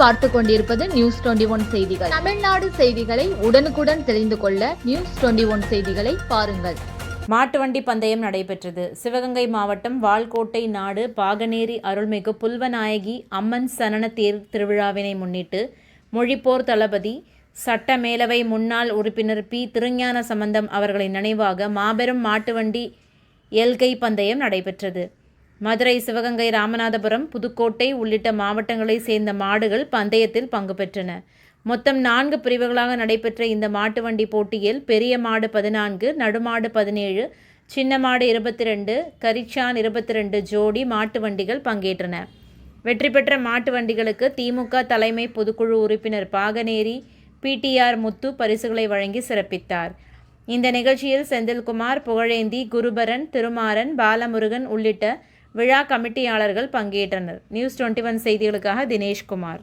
பார்த்து கொண்டிருப்பது news twenty one செய்திகள். தமிழ்நாடு செய்திகளை உடனுக்குடன் தெரிந்து கொள்ள நியூஸ் டுவெண்டி ஒன் செய்திகளை பாருங்கள். மாட்டு வண்டி பந்தயம் நடைபெற்றது. சிவகங்கை மாவட்டம் வால்கோட்டை நாடு பாகனேரி அருள்மிகு புல்வநாயகி அம்மன் சனன தேர் திருவிழாவினை முன்னிட்டு மொழிப்போர் தளபதி சட்ட மேலவை முன்னாள் உறுப்பினர் பி. திருஞான சம்பந்தம் அவர்களின் நினைவாக மாபெரும் மாட்டு வண்டி எல்கை பந்தயம் நடைபெற்றது. மதுரை சிவகங்கை ராமநாதபுரம் புதுக்கோட்டை உள்ளிட்ட மாவட்டங்களைச் சேர்ந்த மாடுகள் பந்தயத்தில் பங்கு பெற்றன. மொத்தம் நான்கு பிரிவுகளாக நடைபெற்ற இந்த மாட்டு வண்டி போட்டியில் பெரிய மாடு பதினான்கு நடுமாடு பதினேழு சின்ன மாடு இருபத்தி ரெண்டு கரிச்சான் இருபத்தி ரெண்டு ஜோடி மாட்டு வண்டிகள் பங்கேற்றன. வெற்றி பெற்ற மாட்டு வண்டிகளுக்கு திமுக தலைமை பொதுக்குழு உறுப்பினர் பாகனேரி பிடிஆர் முத்து பரிசுகளை வழங்கி சிறப்பித்தார். இந்த நிகழ்ச்சியில் செந்தில்குமார் புகழேந்தி குருபரன் திருமாறன் பாலமுருகன் உள்ளிட்ட விழா கமிட்டியாளர்கள் பங்கேற்றனர். நியூஸ் டுவெண்ட்டி ஒன் செய்திகளுக்காக தினேஷ்குமார்.